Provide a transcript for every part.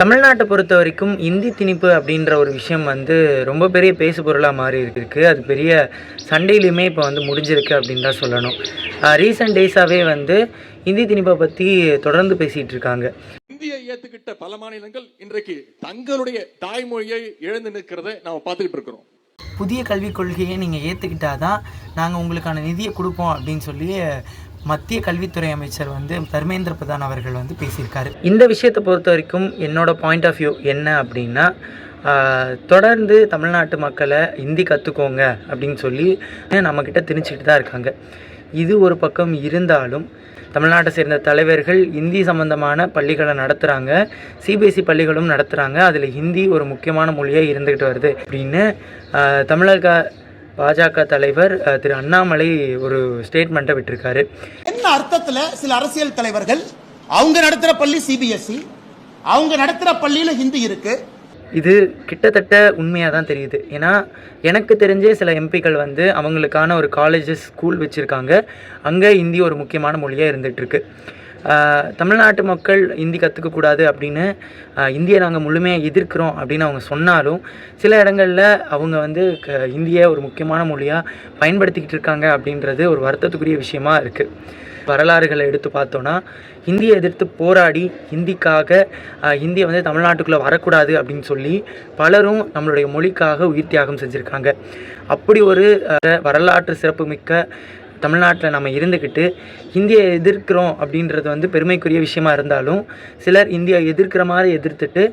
தமிழ்நாட்டை பொறுத்த வரைக்கும் இந்தி திணிப்பு அப்படின்ற ஒரு விஷயம் வந்து ரொம்ப பெரிய பேசு பொருளாக மாறி இருக்கு. அது பெரிய சண்டையிலுமே இப்போ வந்து முடிஞ்சிருக்கு அப்படின்னு தான் சொல்லணும். ரீசெண்ட் டேஸாகவே வந்து இந்தி திணிப்பை பற்றி தொடர்ந்து பேசிகிட்டு இருக்காங்க. இந்தியை ஏத்துக்கிட்ட பல மாநிலங்கள் இன்றைக்கு தங்களுடைய தாய்மொழியை இழந்து நிற்கிறதை நாம பார்த்துக்கிட்டு இருக்கிறோம். புதிய கல்விக் கொள்கையை நீங்கள் ஏற்றுக்கிட்டாதான் நாங்கள் உங்களுக்கான நிதியை கொடுப்போம் அப்படின்னு சொல்லி மத்திய கல்வித்துறை அமைச்சர் வந்து தர்மேந்திர பிரதான் அவர்கள் வந்து பேசியிருக்காரு. இந்த விஷயத்தை பொறுத்த வரைக்கும் என்னோட பாயிண்ட் ஆஃப் வியூ என்ன அப்படின்னா தொடர்ந்து தமிழ்நாட்டு மக்களை இந்தி கற்றுக்கோங்க அப்படின்னு சொல்லி நம்மக்கிட்ட திணிச்சிக்கிட்டு தான் இருக்காங்க. இது ஒரு பக்கம் இருந்தாலும் தமிழ்நாட்டை சேர்ந்த தலைவர்கள் ஹிந்தி சம்பந்தமான பள்ளிகளை நடத்துகிறாங்க சிபிஎஸ்சி பள்ளிகளும் நடத்துகிறாங்க அதில் ஹிந்தி ஒரு முக்கியமான மொழியாக இருந்துக்கிட்டு வருது அப்படின்னு தமிழக பாஜக தலைவர் திரு அண்ணாமலை ஒரு ஸ்டேட்மெண்ட்டை விட்டிருக்காரு. என்ன அர்த்தத்துல சில அரசியல் தலைவர்கள் அவங்க நடத்துற பள்ளி சிபிஎஸ்இ அவங்க நடத்துற பள்ளியில ஹிந்தி இருக்கு? இது கிட்டத்தட்ட உண்மையாக தான் தெரியுது. ஏன்னா எனக்கு தெரிஞ்சே சில எம்பிக்கள் வந்து அவங்களுக்கான ஒரு காலேஜஸ் ஸ்கூல் வச்சுருக்காங்க. அங்கே ஹிந்தி ஒரு முக்கியமான மொழியாக இருந்துகிட்ருக்கு தமிழ்நாட்டு மக்கள் ஹிந்தி கற்றுக்கக்கூடாது அப்படின்னு இந்தியை நாங்கள் முழுமையாக எதிர்க்கிறோம் அப்படின்னு அவங்க சொன்னாலும் சில இடங்களில் அவங்க வந்து க இந்தியை ஒரு முக்கியமான மொழியாக பயன்படுத்திக்கிட்டு இருக்காங்க அப்படின்றது ஒரு வருத்தத்துக்குரிய விஷயமா இருக்குது வரலாறுகளை எடுத்து பார்த்தோன்னா ஹிந்தியை எதிர்த்து போராடி ஹிந்திக்காக ஹிந்தியை வந்து தமிழ்நாட்டுக்குள்ளே வரக்கூடாது அப்படின்னு சொல்லி பலரும் நம்மளுடைய மொழிக்காக உயிர் தியாகம் செஞ்சுருக்காங்க. அப்படி ஒரு வரலாற்று சிறப்புமிக்க தமிழ்நாட்டில் நம்ம இருந்துக்கிட்டு இந்தியை எதிர்க்கிறோம் அப்படின்றது வந்து பெருமைக்குரிய விஷயமா இருந்தாலும் சிலர் இந்தியை எதிர்க்கிற மாதிரி எதிர்த்துட்டு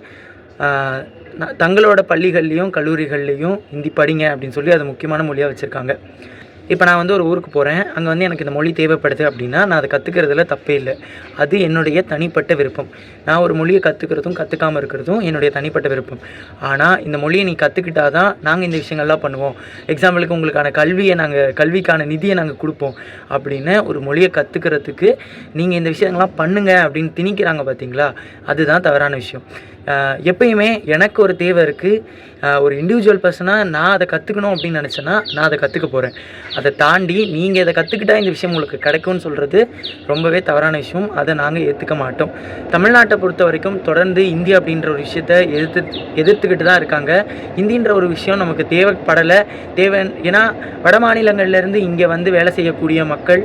தங்களோட பள்ளிகள்லேயும் கல்லூரிகள்லேயும் ஹிந்தி படிங்க அப்படின்னு சொல்லி அதை முக்கியமான மொழியாக வச்சுருக்காங்க. இப்போ நான் வந்து ஒரு ஊருக்கு போகிறேன் அங்கே வந்து எனக்கு இந்த மொழி தேவைப்படுது அப்படின்னா நான் அதை கற்றுக்கிறதுல தப்பே இல்லை. அது என்னுடைய தனிப்பட்ட விருப்பம். நான் ஒரு மொழியை கற்றுக்கிறதும் கற்றுக்காமல் இருக்கிறதும் என்னுடைய தனிப்பட்ட விருப்பம். ஆனால் இந்த மொழியை நீ கற்றுக்கிட்டா தான் நாங்கள் இந்த விஷயங்கள்லாம் பண்ணுவோம். எக்ஸாம்பிளுக்கு உங்களுக்கான கல்வியை நாங்கள் கல்விக்கான நிதியை நாங்கள் கொடுப்போம். அப்படின்னு ஒரு மொழியை கற்றுக்கிறதுக்கு நீங்கள் இந்த விஷயங்கள்லாம் பண்ணுங்க அப்படின்னு திணிக்கிறாங்க பார்த்தீங்களா அதுதான் தவறான விஷயம். எப்பயுமே எனக்கு ஒரு தேவை இருக்குது ஒரு இண்டிவிஜுவல் பர்சனாக நான் அதை கற்றுக்கணும் அப்படின்னு நினச்சேன்னா நான் அதை கற்றுக்க போகிறேன் அதை தாண்டி நீங்கள் இதை கற்றுக்கிட்டா இந்த விஷயம் உங்களுக்கு கிடைக்கும்னு சொல்கிறது ரொம்பவே தவறான விஷயம். அதை நாங்கள் ஏற்றுக்க மாட்டோம். தமிழ்நாட்டை பொறுத்த வரைக்கும் தொடர்ந்து இந்தியா அப்படின்ற ஒரு விஷயத்தை எதிர்த்து எதிர்த்துக்கிட்டு தான் இருக்காங்க. இந்தின்ற ஒரு விஷயம் நமக்கு தேவைப்படலை. தேவை ஏன்னா வட மாநிலங்கள்லேருந்து இங்கே வந்து வேலை செய்யக்கூடிய மக்கள்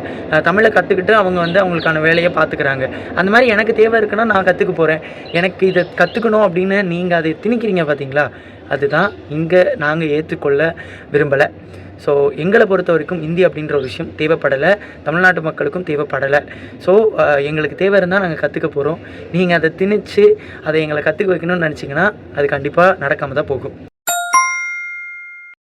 தமிழை கற்றுக்கிட்டு அவங்க வந்து அவங்களுக்கான வேலையை பார்த்துக்கிறாங்க அந்த மாதிரி எனக்கு தேவை இருக்குன்னா நான் கற்றுக்க போகிறேன் எனக்கு இதை கற்றுக்கணும் அப்படின்னு நீங்கள் அதை திணிக்கிறீங்க பார்த்தீங்களா அதுதான் இங்கே நாங்கள் ஏற்றுக்கொள்ள விரும்பலை. ஸோ எங்களை பொறுத்த வரைக்கும் இந்தி அப்படின்ற ஒரு விஷயம் தேவைப்படலை. தமிழ்நாட்டு மக்களுக்கும் தேவைப்படலை. ஸோ எங்களுக்கு தேவை இருந்தால் நாங்கள் கற்றுக்க போகிறோம் நீங்கள் அதை திணிச்சு அதை எங்களை கற்றுக்க வைக்கணும்னு நினச்சிங்கன்னா அது கண்டிப்பாக நடக்காமல் தான் போகும்.